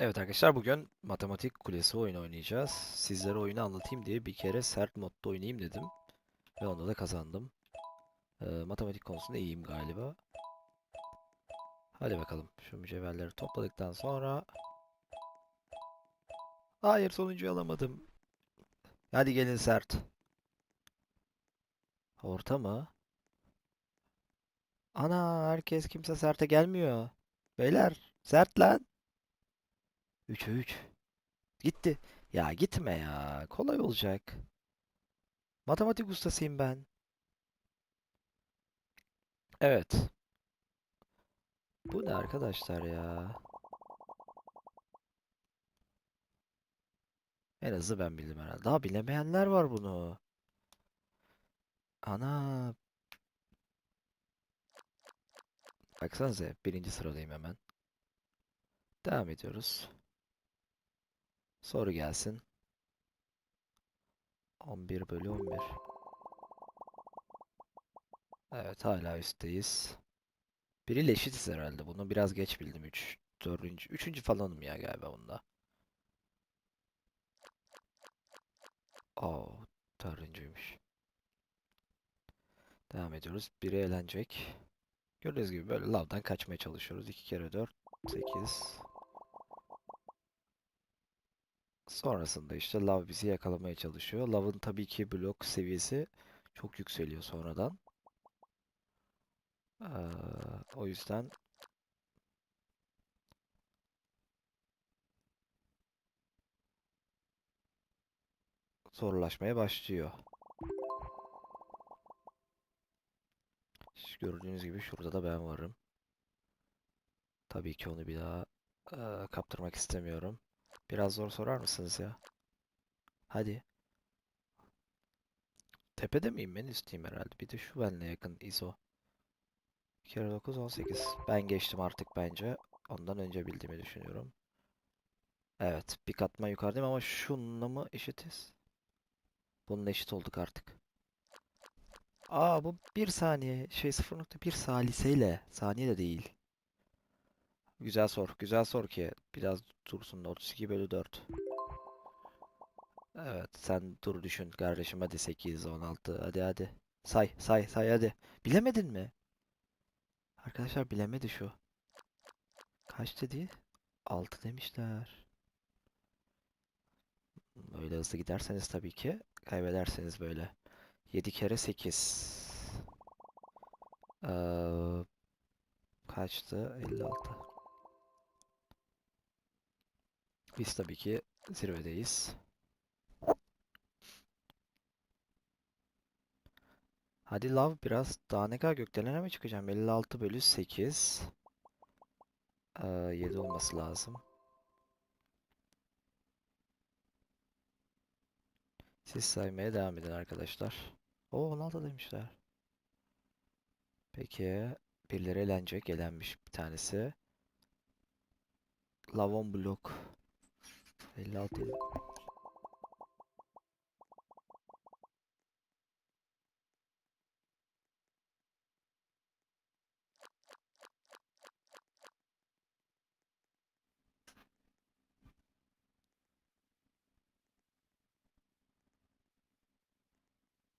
Evet arkadaşlar bugün Matematik Kulesi oyunu oynayacağız. Sizlere oyunu anlatayım diye bir kere sert modda oynayayım dedim. Ve onda da kazandım. Ee, matematik konusunda iyiyim galiba. Hadi bakalım. Şu mücevherleri topladıktan sonra... Hayır sonuncuyu alamadım. Hadi gelin sert. Orta mı? Ana herkes kimse serte gelmiyor. Beyler sert lan. 3'e 3. Gitti. Ya gitme ya. Kolay olacak. Matematik ustasıyım ben. Evet. Bu ne arkadaşlar ya? En azı ben bildim herhalde. Daha bilemeyenler var bunu. Ana. Baksanıza birinci sıradayım hemen. Devam ediyoruz. Soru gelsin. 11 bölü 11. Evet hala üstteyiz. Biriyle eşitiz herhalde. Bunu biraz geç bildim. 3, 4. 3. falanım ya galiba bunda. Oo, dördüncüymüş. Devam ediyoruz. Biri eğlenecek. Gördüğünüz gibi böyle lavdan kaçmaya çalışıyoruz. 2 kere 4, 8. Sonrasında işte lav bizi yakalamaya çalışıyor. Lavın tabii ki blok seviyesi çok yükseliyor sonradan. Ee, o yüzden zorlaşmaya başlıyor. Gördüğünüz gibi şurada da ben varım. Tabii ki onu bir daha eee, kaptırmak istemiyorum. Biraz zor sorar mısınız ya? Hadi. Tepede miyim ben üstteyim herhalde. Bir de şu benle yakın ISO. 2 kere 9 18. Ben geçtim artık bence. Ondan önce bildiğimi düşünüyorum. Evet. Bir katman yukarıdayım ama şununla mı eşitiz? Bununla eşit olduk artık. Aa bu 1 saniye. Şey 0.1 saliseyle. Saniye de değil. Güzel sor. Güzel sor ki biraz dursun. 32 bölü 4. Evet sen dur düşün kardeşim hadi 8 16 hadi hadi. Say say say hadi. Bilemedin mi? Arkadaşlar bilemedi şu. Kaç dedi? 6 demişler. Böyle hızlı giderseniz tabii ki kaybederseniz böyle. 7 kere 8. Ee, kaçtı? 56. Biz tabii ki zirvedeyiz. Hadi lav biraz daha ne kadar gökdelene mi çıkacağım? 56 bölü 8. Ee, 7 olması lazım. Siz saymaya devam edin arkadaşlar. O 16 demişler. Peki birileri eğlenecek. Eğlenmiş bir tanesi. Lavon blok. 56 yedi.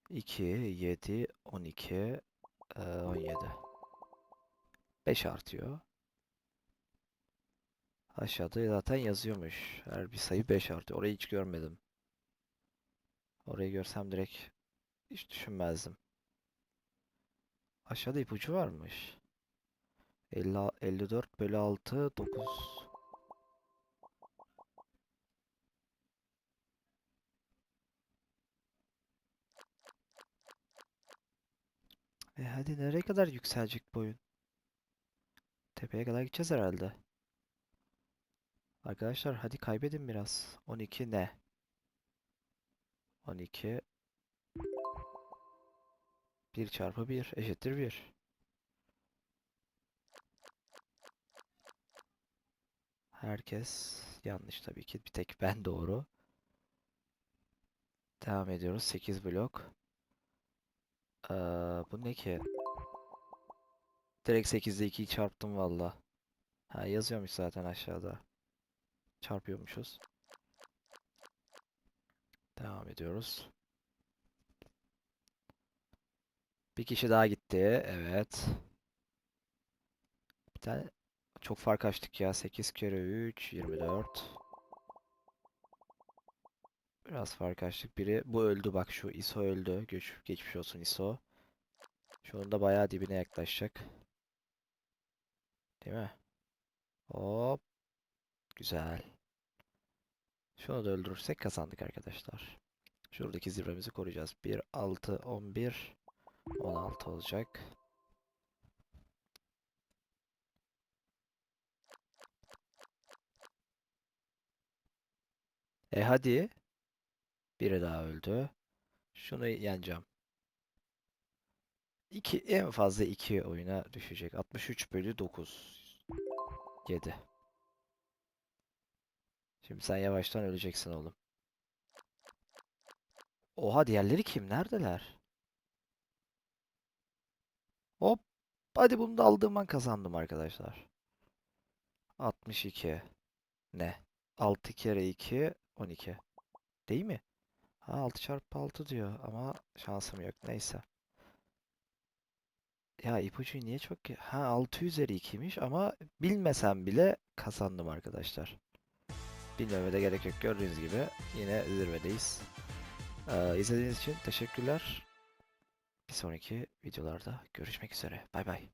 İki, yedi, on iki, e, on yedi. Beş artıyor. Aşağıda zaten yazıyormuş. Her bir sayı 5 artıyor. Orayı hiç görmedim. Orayı görsem direkt hiç düşünmezdim. Aşağıda ipucu varmış. 50, 54 bölü 6 9. E hadi nereye kadar yükselecek bu oyun? Tepeye kadar gideceğiz herhalde. Arkadaşlar hadi kaybedin biraz. 12 ne? 12 1 çarpı 1 eşittir 1. Herkes yanlış tabii ki. Bir tek ben doğru. Devam ediyoruz. 8 blok. Ee, bu ne ki? Direkt 8'de 2'yi çarptım valla. Ha yazıyormuş zaten aşağıda. Çarpıyormuşuz. Devam ediyoruz. Bir kişi daha gitti. Evet. Bir tane çok fark açtık ya. 8 kere 3 24. Biraz fark açtık. Biri bu öldü bak şu ISO öldü. Geç, geçmiş olsun ISO. Şu anda bayağı dibine yaklaşacak. Değil mi? Hop. Güzel. Şunu da öldürürsek kazandık arkadaşlar. Şuradaki zirvemizi koruyacağız. 1, 6, 11, 16 olacak. E hadi. Biri daha öldü. Şunu yeneceğim. 2 en fazla 2 oyuna düşecek. 63 bölü 9. 7. Şimdi sen yavaştan öleceksin oğlum. Oha diğerleri kim? Neredeler? Hop. Hadi bunu da aldığım an kazandım arkadaşlar. 62. Ne? 6 kere 2 12. Değil mi? Ha 6 çarpı 6 diyor ama şansım yok. Neyse. Ya ipucuyu niye çok... Ha 6 üzeri 2'ymiş ama bilmesem bile kazandım arkadaşlar. Bilmeme de gerek yok. Gördüğünüz gibi yine zirvedeyiz. Ee, izlediğiniz için teşekkürler. Bir sonraki videolarda görüşmek üzere. Bay bay.